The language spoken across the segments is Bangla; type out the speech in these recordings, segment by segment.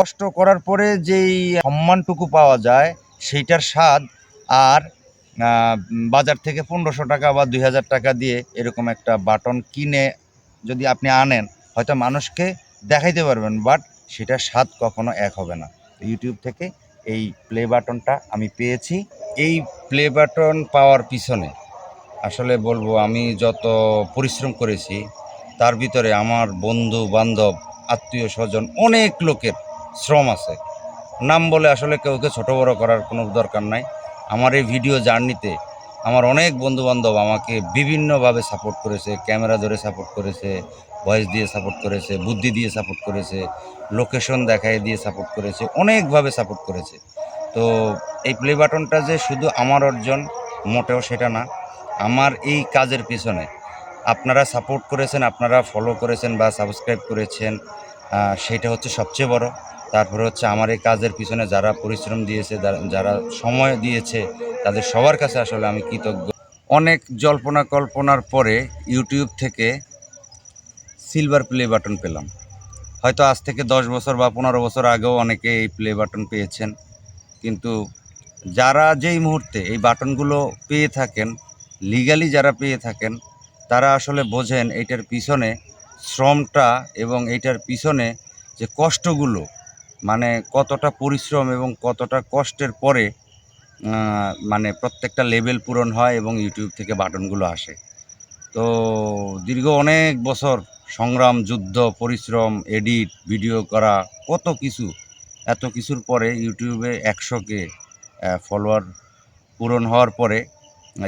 কষ্ট করার পরে যেই সম্মানটুকু পাওয়া যায়, সেইটার স্বাদ আর বাজার থেকে পনেরোশো টাকা বা দুই হাজার টাকা দিয়ে এরকম একটা বাটন কিনে যদি আপনি আনেন, হয়তো মানুষকে দেখাইতে পারবেন, বাট সেটার স্বাদ কখনো এক হবে না। ইউটিউব থেকে এই প্লে বাটনটা আমি পেয়েছি। এই প্লে বাটন পাওয়ার পিছনে আসলে বলব, আমি যত পরিশ্রম করেছি, তার ভিতরে আমার বন্ধু বান্ধব আত্মীয় স্বজন অনেক লোকের শ্রম আছে। নাম বলে আসলে কাউকে ছোট বড় করার কোনো দরকার নাই। আমার এই ভিডিও জার্নিতে আমার অনেক বন্ধু বান্ধব আমাকে বিভিন্নভাবে সাপোর্ট করেছে। ক্যামেরা ধরে সাপোর্ট করেছে ভয়েস দিয়ে সাপোর্ট করেছে, বুদ্ধি দিয়ে সাপোর্ট করেছে লোকেশন দেখায় দিয়ে সাপোর্ট করেছে, অনেকভাবে সাপোর্ট করেছে। তো এই প্লে বাটনটা যে শুধু আমার অর্জন, মোটেও সেটা না, আমার এই কাজের পিছনে আপনারা সাপোর্ট করেছেন, আপনারা ফলো করেছেন বা সাবস্ক্রাইব করেছেন সেটা হচ্ছে সবচেয়ে বড়। তারপরে হচ্ছে আমার এই কাজের পিছনে যারা পরিশ্রম দিয়েছে, যারা- সময় দিয়েছে, তাদের সবার কাছে আসলে আমি কৃতজ্ঞ। অনেক জল্পনা কল্পনার পরে ইউটিউব থেকে সিলভার প্লে বাটন পেলাম। হয়তো আজ থেকে দশ বছর বা পনেরো বছর আগেও অনেকে এই প্লে বাটন পেয়েছেন। কিন্তু যারা যেই মুহূর্তে এই বাটনগুলো পেয়ে থাকেন লিগালি যারা পেয়ে থাকেন, তারা আসলে বোঝেন এইটার পিছনে শ্রমটা এবং এইটার পিছনে যে কষ্টগুলো মানে কতটা পরিশ্রম এবং কতটা কষ্টের পরে মানে প্রত্যেকটা লেভেল পূরণ হয় এবং ইউটিউব থেকে বাটনগুলো আসে। তো দীর্ঘ অনেক বছর সংগ্রাম, যুদ্ধ, পরিশ্রম, এডিট, ভিডিও করা, কত কিছু, এত কিছুর পরে ইউটিউবে একশোকে ফলোয়ার পূরণ হওয়ার পরে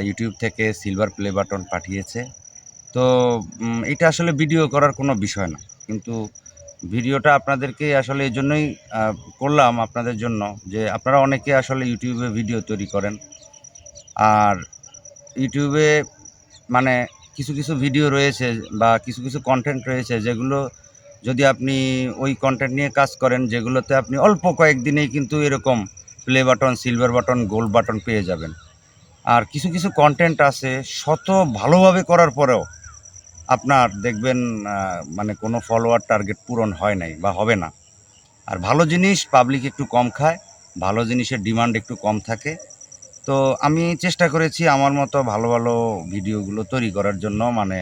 ইউটিউব থেকে সিলভার প্লে বাটন পাঠিয়েছে। তো এটা আসলে ভিডিও করার কোনো বিষয় না। কিন্তু ভিডিওটা আপনাদেরকে আসলে এই জন্যই করলাম আপনাদের জন্য যে আপনারা অনেকে আসলে ইউটিউবে ভিডিও তৈরি করেন। আর ইউটিউবে মানে কিছু কিছু ভিডিও রয়েছে বা কিছু কিছু কন্টেন্ট রয়েছে যেগুলো যদি আপনি ওই কন্টেন্ট নিয়ে কাজ করেন যেগুলোতে আপনি অল্প কয়েকদিনেই কিন্তু এরকম play button silver button gold button পেয়ে যাবেন। আর কিছু কিছু কন্টেন্ট আছে শত ভালোভাবে করার পরেও আপনার দেখবেন মানে কোনো ফলোয়ার টার্গেট পূরণ হয় নাই বা হবে না। আর ভালো জিনিস পাবলিক একটু কম খায় ভালো জিনিসের ডিমান্ড একটু কম থাকে। তো আমি চেষ্টা করেছি আমার মতো ভালো ভালো ভিডিওগুলো তৈরি করার জন্য মানে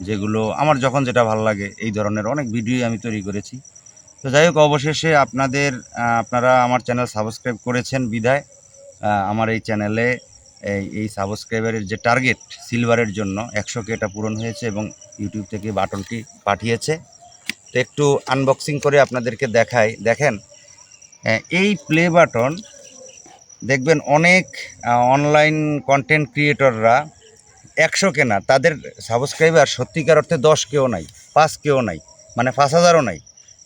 যেগুলো আমার যখন যেটা ভালো লাগে এই ধরনের অনেক ভিডিও আমি তৈরি করেছি। তো যাই হোক অবশেষে আপনাদের আপনারা আমার চ্যানেল সাবস্ক্রাইব করেছেন আহ, আমার এই চ্যানেলে এই এই সাবস্ক্রাইবারের যে টার্গেট সিলভারের জন্য একশোকে এটা পূরণ হয়েছে এবং ইউটিউব থেকে বাটনটি পাঠিয়েছে। তো একটু আনবক্সিং করে আপনাদেরকে দেখাই। দেখেন আহ, এই প্লে বাটন দেখবেন অনেক অনলাইন কন্টেন্ট ক্রিয়েটররা একশো কেনা তাদের সাবস্ক্রাইবার সত্যিকার অর্থে দশ কেও নাই পাঁচ কেও নাই মানে পাঁচ হাজারও নাই।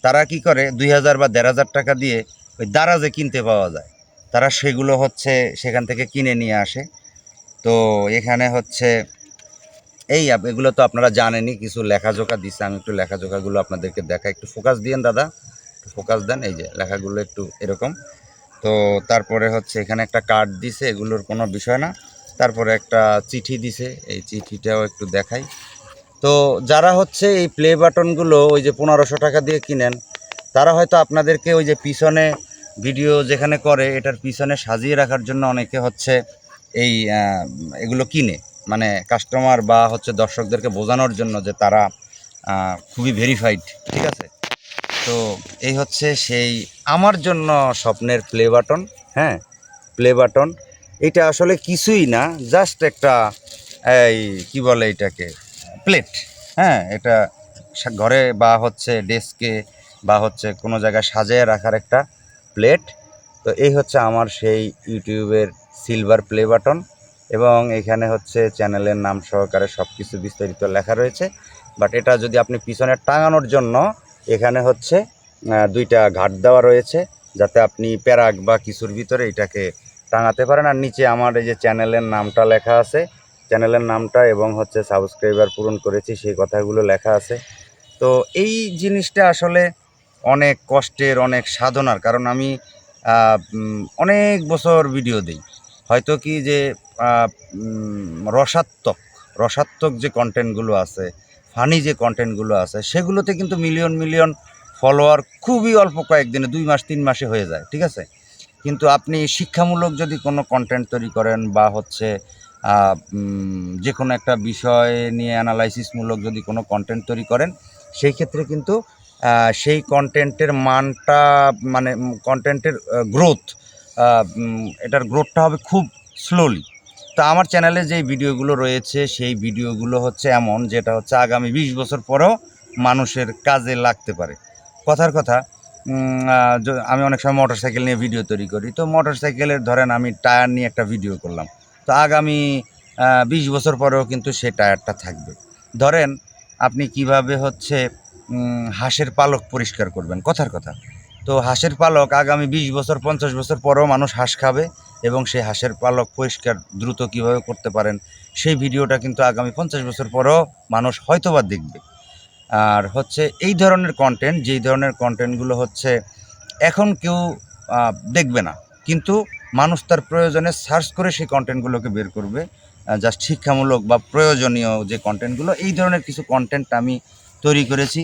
তারা কি করে দুই হাজার বা দেড় হাজার টাকা দিয়ে ওই দারাজে কিনতে পাওয়া যায়। তারা সেগুলো হচ্ছে সেখান থেকে কিনে নিয়ে আসে। তো এখানে হচ্ছে এই এগুলো তো আপনারা জানেনই, কিছু লেখাজোকা দিচ্ছে আমি একটু লেখাজোকাগুলো আপনাদেরকে দেখা একটু ফোকাস দিয়েন, দাদা। ফোকাস দেন, এই যে লেখাগুলো একটু এরকম। তো তারপরে হচ্ছে এখানে একটা কার্ড দিছে, এগুলোর কোনো বিষয় না। তারপরে একটা চিঠি দিছে, এই চিঠিটাও একটু দেখাই। তো যারা হচ্ছে এই প্লে বাটনগুলো ওই যে পনেরোশো টাকা দিয়ে কিনেন, তারা হয়তো আপনাদেরকে ওই যে পিছনে ভিডিও যেখানে করে, এটার পিছনে সাজিয়ে রাখার জন্য অনেকে হচ্ছে এই এগুলো কিনে। মানে কাস্টমার বা হচ্ছে দর্শকদেরকে বোঝানোর জন্য যে তারা খুবই ভেরিফাইড ঠিক আছে? তো এই হচ্ছে সেই আমার জন্য স্বপ্নের প্লে বাটন হ্যাঁ? প্লে বাটন এটা আসলে কিছুই না জাস্ট একটা, এই, কি বলে এটাকে প্লেট হ্যাঁ? এটা ঘরে বা হচ্ছে ডেস্কে বা হচ্ছে কোনো জায়গায় সাজিয়ে রাখার একটা প্লেট তো এই হচ্ছে আমার সেই ইউটিউবের সিলভার প্লে বাটন এবং এখানে হচ্ছে চ্যানেলের নাম সহকারে সব কিছু বিস্তারিত লেখা রয়েছে। বাট এটা যদি আপনি পিছনে টাঙানোর জন্য, এখানে হচ্ছে দুইটা ঘাট দেওয়া রয়েছে, যাতে আপনি প্যারাক বা কিছুর ভিতরে এটাকে টাঙাতে পারেন। আর নিচে আমার এই যে চ্যানেলের নামটা লেখা আছে, চ্যানেলের নামটা এবং হচ্ছে সাবস্ক্রাইবার পূরণ করেছি, সেই কথাগুলো লেখা আছে। তো এই জিনিসটা আসলে অনেক কষ্টের, অনেক সাধনার। কারণ আমি অনেক বছর ভিডিও দিই। হয়তো কি যে রসাত্মক রসাত্মক যে কন্টেন্টগুলো আছে ফানি যে কন্টেন্টগুলো আছে, সেগুলোতে কিন্তু মিলিয়ন মিলিয়ন ফলোয়ার খুবই অল্প কয়েকদিনে, দুই মাস, তিন মাসে হয়ে যায়, ঠিক আছে? কিন্তু আপনি শিক্ষামূলক যদি কোনো কন্টেন্ট তৈরি করেন বা হচ্ছে যে কোনো একটা বিষয় নিয়ে অ্যানালাইসিসমূলক যদি কোনো কন্টেন্ট তৈরি করেন, সেই ক্ষেত্রে কিন্তু সেই কন্টেন্টের মানটা মানে কন্টেন্টের গ্রোথ এটার গ্রোথটা হবে খুব স্লোলি তো আমার চ্যানেলে যে ভিডিওগুলো রয়েছে, সেই ভিডিওগুলো হচ্ছে এমন, যেটা হচ্ছে আগামী বিশ বছর পরেও মানুষের কাজে লাগতে পারে। কথার কথা আমি অনেক সময় মোটর সাইকেল নিয়ে ভিডিও তৈরি করি। তো মোটর সাইকেলের ধরেন আমি টায়ার নিয়ে একটা ভিডিও করলাম। তো আগামী বিশ বছর পরেও কিন্তু সে টায়ারটা থাকবে। ধরেন আপনি কীভাবে হচ্ছে হাঁসের পালক পরিষ্কার করবেন? কথার কথা। তো হাঁসের পালক আগামী বিশ বছর, পঞ্চাশ বছর পরেও মানুষ হাঁস খাবে। এবং সেই হাঁসের পালক পরিষ্কার দ্রুত কীভাবে করতে পারেন, সেই ভিডিওটা কিন্তু আগামী পঞ্চাশ বছর পরেও মানুষ হয়তোবা দেখবে। আর হচ্ছে এই ধরনের কন্টেন্ট যেই ধরনের কন্টেন্টগুলো হচ্ছে এখন কেউ দেখবে না। কিন্তু মানুষ তার প্রয়োজনে সার্চ করে সেই কন্টেন্টগুলোকে বের করবে। জাস্ট শিক্ষামূলক বা প্রয়োজনীয় যে কন্টেন্টগুলো এই ধরনের কিছু কন্টেন্ট আমি তৈরি করেছি।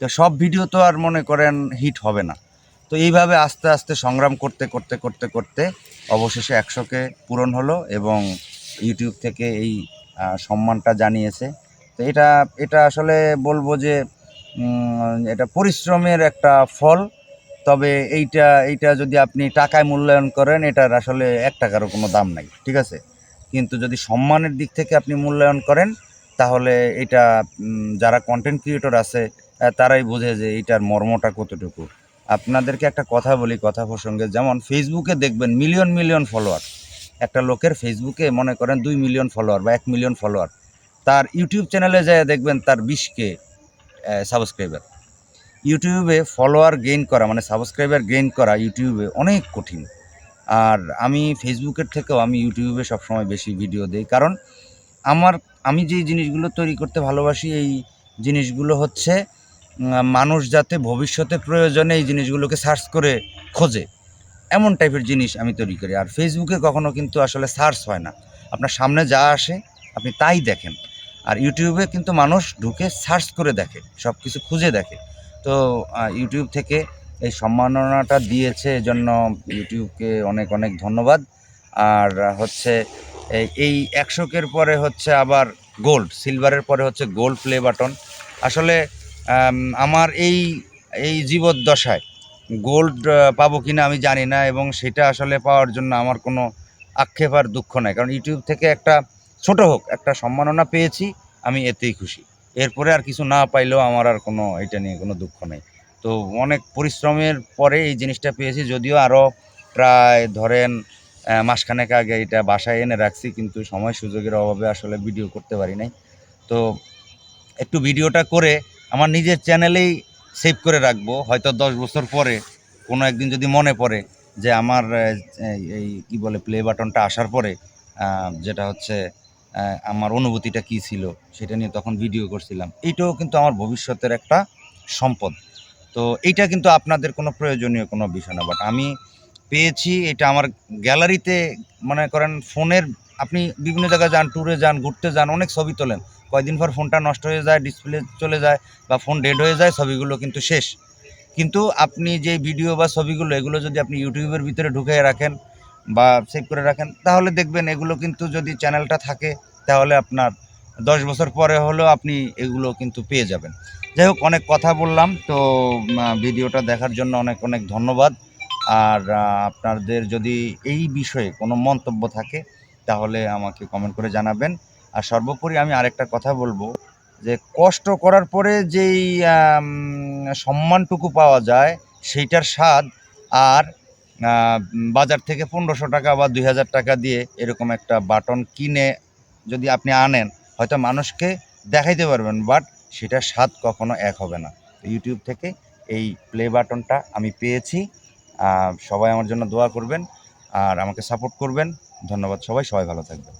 তো সব ভিডিও তো আর মনে করেন হিট হবে না। তো এইভাবে আস্তে আস্তে সংগ্রাম করতে করতে করতে করতে অবশেষে একশোকে পূরণ হলো এবং ইউটিউব থেকে এই সম্মানটা জানিয়েছে। তো এটা এটা আসলে বলব যে এটা পরিশ্রমের একটা ফল। তবে এইটা এইটা যদি আপনি টাকায় মূল্যায়ন করেন, এটার আসলে এক টাকারও কোনো দাম নাই, ঠিক আছে? কিন্তু যদি সম্মানের দিক থেকে আপনি মূল্যায়ন করেন, তাহলে এটা যারা কন্টেন্ট ক্রিয়েটর আছে তারাই বোঝে যে এইটার মর্মটা কতটুকু। আপনাদেরকে একটা কথা বলি কথা প্রসঙ্গে। যেমন ফেসবুকে দেখবেন মিলিয়ন মিলিয়ন ফলোয়ার একটা লোকের ফেসবুকে মনে করেন দুই মিলিয়ন ফলোয়ার বা এক মিলিয়ন ফলোয়ার তার ইউটিউব চ্যানেলে যায় দেখবেন তার বিশকে সাবস্ক্রাইবার ইউটিউবে ফলোয়ার গেইন করা মানে সাবস্ক্রাইবার গেইন করা ইউটিউবে অনেক কঠিন। আর আমি ফেসবুকের থেকেও আমি ইউটিউবে সবসময় বেশি ভিডিও দিই। কারণ আমার, আমি যে জিনিসগুলো তৈরি করতে ভালোবাসি, এই জিনিসগুলো হচ্ছে মানুষ যাতে ভবিষ্যতে প্রয়োজনে এই জিনিসগুলোকে সার্চ করে খোঁজে। এমন টাইপের জিনিস আমি তৈরি করি। আর ফেসবুকে কখনো কিন্তু আসলে সার্চ হয় না। আপনার সামনে যা আসে, আপনি তাই দেখেন। আর ইউটিউবে কিন্তু মানুষ ঢুকে সার্চ করে দেখে সব কিছু খুঁজে দেখে। তো ইউটিউব থেকে এই সম্মাননাটা দিয়েছে এজন্য ইউটিউবকে অনেক অনেক ধন্যবাদ। আর হচ্ছে, এই- একশোকের পরে হচ্ছে আবার গোল্ড সিলভারের পরে হচ্ছে গোল্ড প্লে বাটন আসলে আমার এই এই জীবদ্দশায় গোল্ড পাবো কিনা আমি জানি না এবং সেটা আসলে পাওয়ার জন্য আমার কোনো আক্ষেপ আর দুঃখ নাই। কারণ ইউটিউব থেকে একটা ছোট হোক, একটা সম্মাননা পেয়েছি, আমি এতেই খুশি। এরপরে আর কিছু না পাইলেও আমার আর কোনো এটা নিয়ে কোনো দুঃখ নেই। তো অনেক পরিশ্রমের পরে এই জিনিসটা পেয়েছি, যদিও আরও প্রায় ধরেন মাসখানেক আগে এটা বাসায় এনে রাখছি, কিন্তু সময় সুযোগের অভাবে আসলে ভিডিও করতে পারি নাই। তো একটু ভিডিওটা করে আমার নিজের চ্যানেলেই সেভ করে রাখব, হয়তো দশ বছর পরে, কোনো একদিন যদি মনে পড়ে যে আমার এই- কি বলে প্লে বাটনটা আসার পরে যেটা হচ্ছে আমার অনুভূতিটা কি ছিল, সেটা নিয়ে তখন ভিডিও করছিলাম। এইটাও কিন্তু আমার ভবিষ্যতের একটা সম্পদ। তো এইটা কিন্তু আপনাদের কোনো প্রয়োজনীয় কোনো বিষয় না বাট আমি পেয়েছি, এটা আমার গ্যালারিতে মনে করেন ফোনের আপনি বিভিন্ন জায়গায় যান ট্যুরে যান, ঘুরতে যান, অনেক ছবি তোলেন কয়দিন পর ফোনটা নষ্ট হয়ে যায় ডিসপ্লে চলে যায় বা ফোন ডেড হয়ে যায়, ছবিগুলো কিন্তু শেষ। কিন্তু আপনি যে ভিডিও বা ছবিগুলো, এগুলো যদি আপনি ইউটিউবের ভিতরে ঢুকে রাখেন বা সেভ করে রাখেন, তাহলে দেখবেন এগুলো কিন্তু যদি চ্যানেলটা থাকে, তাহলে আপনার দশ বছর পরে হলেও আপনি এগুলো কিন্তু পেয়ে যাবেন। যাই হোক, অনেক কথা বললাম, তো ভিডিওটা দেখার জন্য অনেক অনেক ধন্যবাদ। আর আপনাদের যদি এই বিষয়ে কোনো মন্তব্য থাকে, তাহলে আমাকে কমেন্ট করে জানাবেন। আর সর্বোপরি আমি আরেকটা কথা বলব, যে কষ্ট করার পরে যেই সম্মানটুকু পাওয়া যায়, সেইটার স্বাদ আর বাজার থেকে পনেরোশো টাকা বা দুই হাজার টাকা দিয়ে এরকম একটা বাটন কিনে যদি আপনি আনেন, হয়তো মানুষকে দেখাইতে পারবেন, বাট সেটার স্বাদ কখনো এক হবে না। ইউটিউব থেকে এই প্লে বাটনটা আমি পেয়েছি। সবাই আমার জন্য দোয়া করবেন আর আমাকে সাপোর্ট করবেন। ধন্যবাদ সবাই সবাই ভালো থাকবেন।